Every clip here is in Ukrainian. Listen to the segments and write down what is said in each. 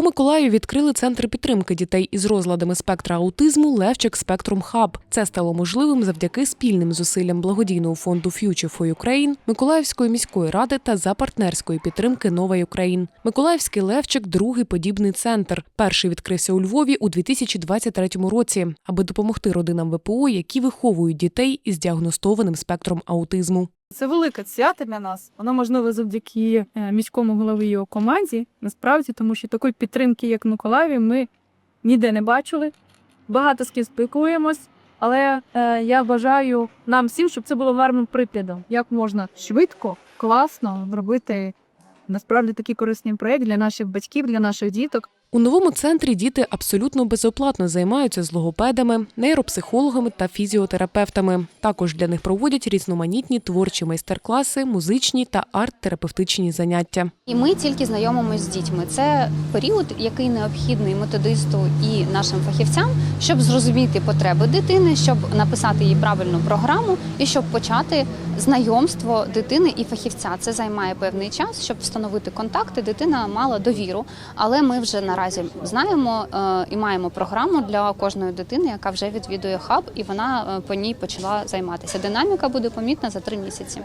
У Миколаєві відкрили центр підтримки дітей із розладами спектра аутизму Левчик Спектрум Хаб. Це стало можливим завдяки спільним зусиллям благодійного фонду Future for Ukraine, Миколаївської міської ради та за партнерської підтримки Нова Україн. Миколаївський Левчик другий подібний центр. Перший відкрився у Львові у 2023 році, аби допомогти родинам ВПО, які виховують дітей із діагностованим спектром аутизму. Це велике свято для нас. Воно можливо завдяки е, міському голові його команді. Насправді, тому що такої підтримки, як в Миколаєві, ми ніде не бачили. Багато з ким спілкуємось, але е, я бажаю нам всім, щоб це було гарним прикладом, як можна швидко, класно зробити насправді такий корисний проєкт для наших батьків, для наших діток. У новому центрі діти абсолютно безоплатно займаються з логопедами, нейропсихологами та фізіотерапевтами. Також для них проводять різноманітні творчі майстер-класи, музичні та арт-терапевтичні заняття. І ми тільки знайомимося з дітьми. Це період, який необхідний методисту і нашим фахівцям, щоб зрозуміти потреби дитини, щоб написати їй правильну програму і щоб почати знайомство дитини і фахівця. Це займає певний час, щоб встановити контакти. Дитина мала довіру, але ми вже наразі знаємо е, і маємо програму для кожної дитини, яка вже відвідує хаб, і вона е, по ній почала займатися. Динаміка буде помітна за три місяці.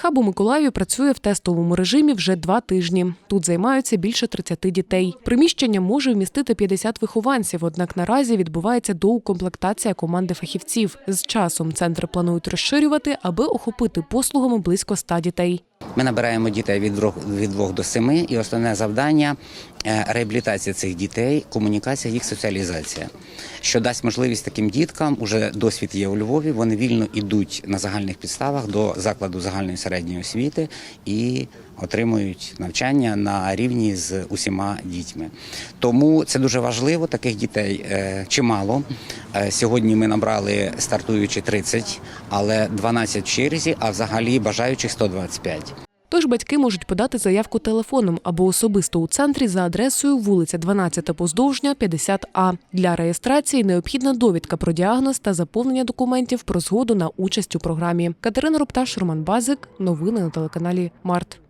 Хаб у Миколаєві працює в тестовому режимі вже два тижні. Тут займаються більше 30 дітей. Приміщення може вмістити 50 вихованців, однак наразі відбувається доукомплектація команди фахівців. З часом центр планують розширювати, аби охопити послугами близько 100 дітей. Ми набираємо дітей від 2, від двох до 7, і основне завдання е, реабілітація цих дітей, комунікація, їх соціалізація, що дасть можливість таким діткам, уже досвід є у Львові, вони вільно йдуть на загальних підставах до закладу загальної середньої освіти і отримують навчання на рівні з усіма дітьми. Тому це дуже важливо. Таких дітей е, чимало. Е, Сьогодні ми набрали стартуючи 30, але 12 в черзі, а взагалі бажаючих 125. Тож батьки можуть подати заявку телефоном або особисто у центрі за адресою вулиця 12 Поздовжня, 50А. Для реєстрації необхідна довідка про діагноз та заповнення документів про згоду на участь у програмі. Катерина Рупташ, Роман Базик. Новини на телеканалі Март.